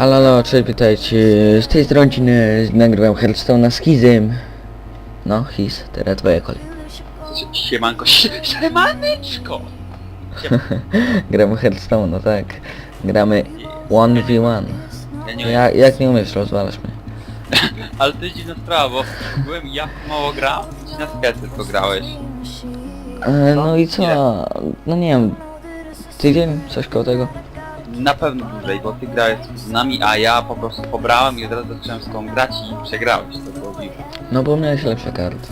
Halo, halo, cześć, witajcie. Z tej strony nagrywam Hearthstone z Hizem. No, Hiz, teraz twoja kolej. Siemanko, sie- siemaneczko! Siema. Gramy Hearthstone, no tak. Gramy 1v1. Ja nie Ja, jak nie umiesz, rozwalasz mnie. ale jest dziwna sprawa, bo byłem ja mało grał, ci na spiacy tylko grałeś. E, no i co? No nie wiem. Tydzień? Coś koło tego? Na pewno dłużej, bo ty grałeś z nami, a ja po prostu pobrałem i od razu zacząłem z tą grać i przegrałeś, to było dziwne. No bo miałeś lepsze karty.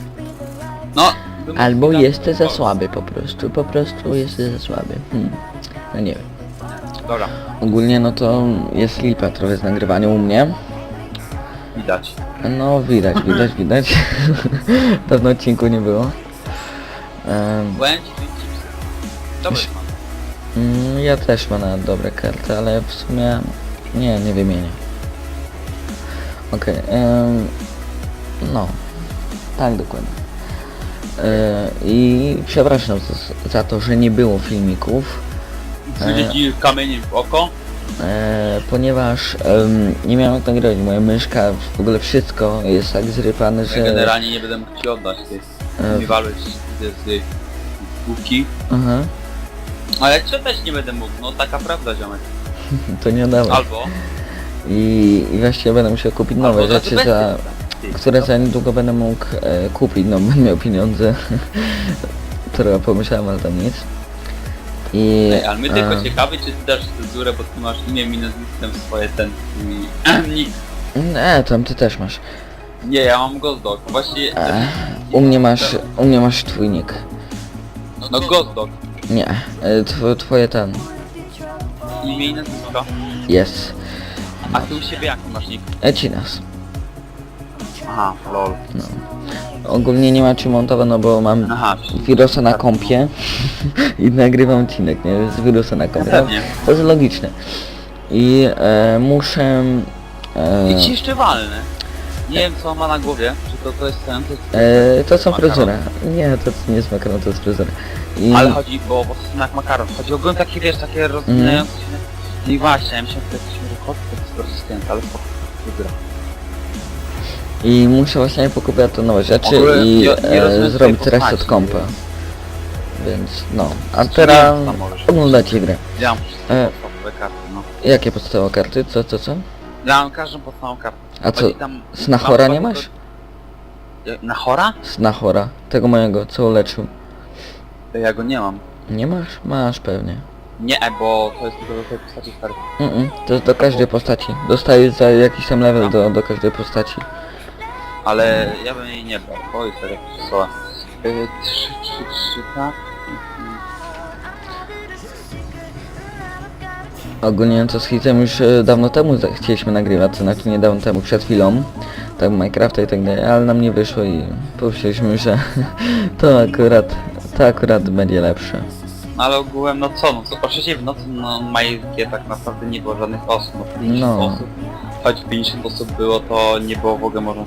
No, bym- Albo tak- jesteś za słaby po prostu, po prostu jesteś za słaby. Hmm. No nie wiem. Dobra, Ogólnie no to jest lipa trochę z nagrywaniem u mnie. widać. No widać, widać, widać. Dawno odcinku nie było. Em, Byłem ci ja też mam na dobre karty, ale w sumie nie, nie wymienię. Okej, em, no, tak dokładnie. E, I przepraszam za, za to, że nie było filmików, Wrzucić ci kamieniem w oko. e, ponieważ nie miałem jak nagrywać. Moja myszka, w ogóle wszystko jest tak zrypane, Ja że... generalnie nie będę mógł ci oddać tych E, mi walłeś z, z główki. Aha, Ale też nie będę mógł, no taka prawda ziomek. to nie dałem. Albo... I, I właściwie będę musiał kupić nowe albo rzeczy, za Ty, które no, za niedługo będę mógł e, kupić, no będę miał pieniądze, które pomyślałem, ale tam nic. I... Ej, ale my tylko e, ciekawy, czy ty dasz cenzurę, bo ty masz imię i nazwiskiem swoje ten twój nick. Nie, tam ty też masz. Nie, ja mam Ghost Właśnie... E, u mnie masz, u mnie masz twój nick. No Ghost Nie, e, tw, twoje ten. Imię i nazwisko. Jest. A ty u siebie jaki masz nick? Ecinas. Aha, lol. Ogólnie nie ma czym montować, no bo mam Aha, wirusa na kompie i nagrywam odcinek, nie? Z wirusa na kompie. No, pewnie. to jest logiczne. I e, muszę... E, I ci jeszcze walnę. Nie wiem co on ma na głowie, czy to, to jest ten, to jest... E, to są Makaron. fryzury. Nie, to nie jest makaron, to jest fryzury. I Ale chodzi, bo, bo to jest jak makaron. Chodzi o byłem takie, wiesz, takie rozwinające się... No i właśnie, ja myślałem, że to jakiś rekord, to jest skręt, ale spoko. Wygra. I muszę właśnie pokupić te nowe rzeczy W ogóle i nie- nie e, rozumiem zrobić tej reset postaci. kompa. Więc no. A teraz co możesz. oglądacie grę. Ja mam wszystkie E. podstawowe karty, no. Jakie podstawowe karty? Co, co, co? Ja mam każdą podstawową kartę. A co? Chodzi tam- Snachora nie masz? Ja- Nachora? Snachora. Tego mojego, co uleczył. To Ja go nie mam. Nie masz? Masz pewnie. Nie, bo to jest tylko do tej postaci stary. Mm -mm, to jest do każdej postaci. Dostajesz za jakiś tam level do, do każdej postaci. Ale ja bym jej nie brał, tak jakieś słowa. Yy, trzy, trzy, trzy, tak? Ogólnie to z Hitem już e, dawno temu za- chcieliśmy nagrywać, to znaczy nie dawno temu, przed chwilą, tak Minecrafta i tak dalej, ale nam nie wyszło i pomyśleliśmy, że to akurat, to akurat będzie lepsze. No ale ogółem, no co, no co, o trzeciej w nocy no majskie tak naprawdę nie było żadnych osób, no 50 No. osób. Choć 50 osób było, to nie było w ogóle można,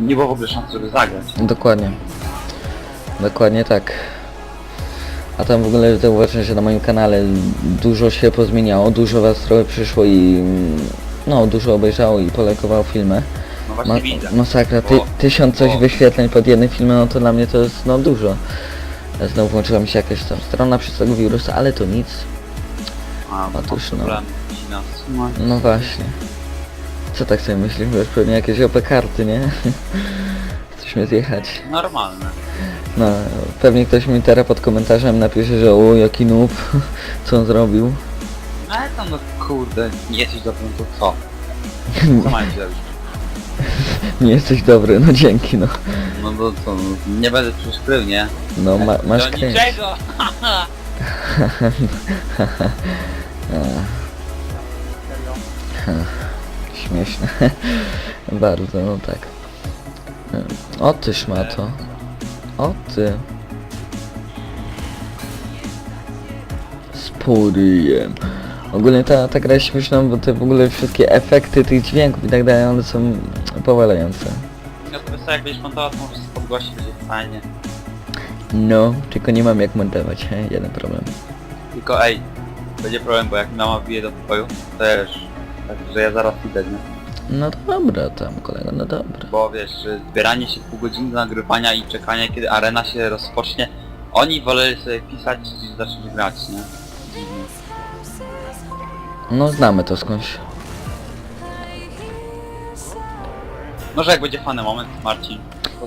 nie było w ogóle szans, żeby zagrać. Dokładnie. Dokładnie tak. A tam w ogóle zauważyłem, że na moim kanale dużo się pozmieniało, dużo was trochę przyszło i mm, no dużo obejrzało i polajkowało filmy. No właśnie Ma widzę. masakra, ty tysiąc coś wyświetleń pod jednym filmem, no to dla mnie to jest no dużo. Znowu włączyła mi się jakaś tam strona przez tego wirusa, ale to nic. A, Otóż no. problem ci nas. No. No właśnie. Co tak sobie myślisz? Wiesz, pewnie jakieś OP karty, nie? Mnie zjechać. Normalne. No, pewnie ktoś mi teraz pod komentarzem napisze, że o, jaki noob, co on zrobił. Ale tam no kurde, nie jesteś dobrym, to co? Co mają ci zrobić? Nie jesteś dobry, no dzięki, no. No to co, no, nie będę przecież krył, nie? No, ma, masz Do kręć. niczego! Śmieszne. Bardzo, no tak. O ty szmato. O ty. Sporyjem. Ogólnie ta, ta gra jest śmieszna, bo te w ogóle wszystkie efekty tych dźwięków i tak dalej, one są powalające. Ja to wiesz co, jak będziesz montował, to możesz podgłosić, fajnie. No, tylko nie mam jak montować, he? jeden problem. Tylko ej, będzie problem, bo jak mama wbije do pokoju, też także ja zaraz idę, nie? No dobra tam kolego, no dobra. Bo wiesz, zbieranie się pół godziny nagrywania i czekanie kiedy arena się rozpocznie, oni woleli sobie pisać i zacząć grać, nie? No znamy to skądś. Może jak będzie fany moment, Marcin.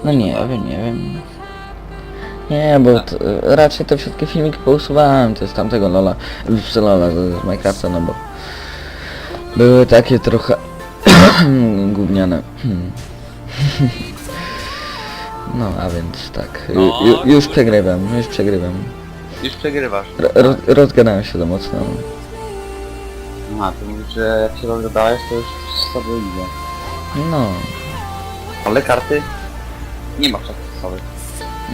No nie wiem, nie wiem. Nie, bo t, raczej te wszystkie filmiki pousuwałem, to z tamtego Lola, z Lola, z z Minecrafta, no bo były takie trochę gówniane. No, a więc tak, No, ju, już przegrywam, już przegrywam. Już przegrywasz. Ro, ro, rozgadałem się za mocno. Aha, to mówisz, że jak się rozgadałeś, to już sobą idzie. No, Ale karty? Nie ma sobie.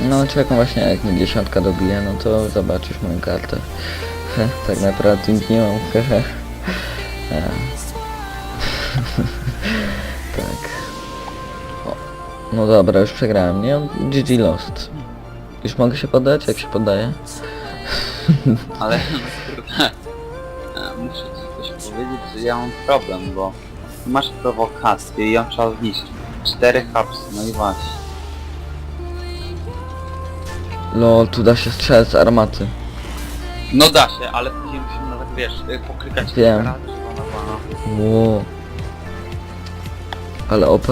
no czekam właśnie jak mi dziesiątka dobije, no to zobaczysz moją kartę. Tak naprawdę nic nie mam, hehe. Tak. O. No dobra, już przegrałem, nie? GG Lost. Już mogę się poddać? Jak się poddaje? Ale kurde, muszę ci coś powiedzieć, że ja mam problem, bo masz prowokację i ją trzeba zniszczyć. Cztery hapsy, no i właśnie. Lol, tu da się strzelać z armaty. No da się, ale później musimy na tak wiesz, y, poklikać Wiem. kilka razy, żeby ona była Ło. Ale OP.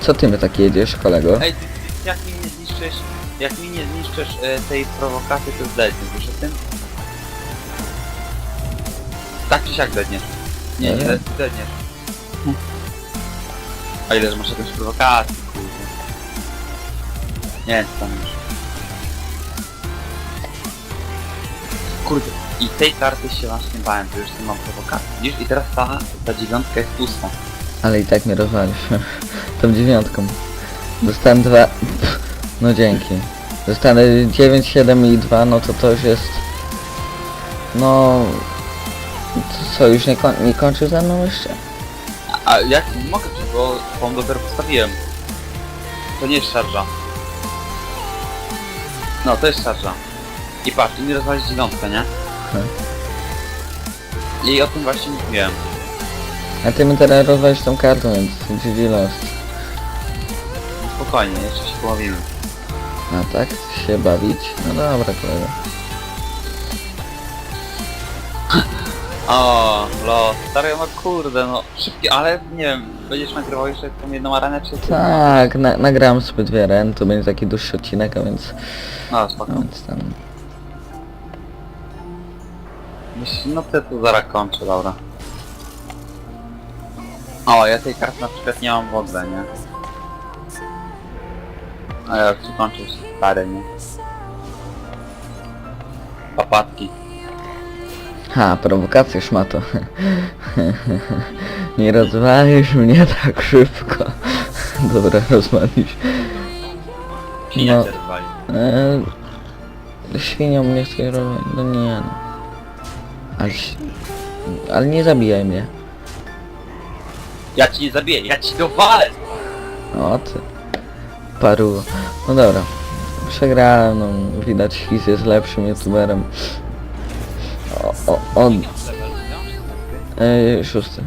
Co ty my tak jedziesz, kolego? Ej, ty, ty, jak mi nie zniszczysz, jak mi nie zniszczysz e, tej prowokacji, to zdedniesz, wiesz o tym? Tak czy siak zdedniesz. Nie, nie, Nie. zded- zdedniesz. A ile że masz jakąś prowokację, kurde. Nie, co tam już. Kurde, i tej karty się właśnie bałem, że już tu mam prowokację. Widzisz, i teraz ta, ta dziewiątka jest pusta. Ale i tak mnie rozwalisz. Tą dziewiątką. Dostałem dwa... Pff, No dzięki. Dostanę 9, 7 i 2, no to to już jest... No... Co, już nie, koń nie kończy ze mną jeszcze? A jak nie mogę, bo tą dopiero postawiłem. To nie jest szarża. No, to jest szarża. I patrz, mi rozwalić dziewiątkę, nie? Hmm. I o tym właśnie mówiłem. A ty mi teraz rozwalisz tą kartą, więc GG Lost. No Spokojnie, jeszcze się połowimy. A tak? Się bawić? No dobra, kolego. O, lo, stary, no kurde, no szybki, ale nie wiem, będziesz nagrywał jeszcze tą jedną arenę, czy ty? Tak, na nagrałem sobie dwie ren, to będzie taki dłuższy odcinek, a więc... No, spoko. A więc tam... No to tu zaraz kończę, dobra. O, ja tej karty na przykład nie mam w ogóle, nie? A ja kończę się stary, nie? Papatki. Ha, prowokacja szmato. Nie rozwalisz mnie tak szybko. Dobra, rozwalisz. Świnia No. cię rozwali. Eee, świnią mnie robić. No nie no. Ale, ale nie zabijaj mnie. Ja ci nie zabiję, ja ci dowalę! O ty. Paru. No dobra. Przegrałem, no widać His jest lepszym youtuberem. O, o, on, Nie mam level, nie mam szesnasty. e, szósty.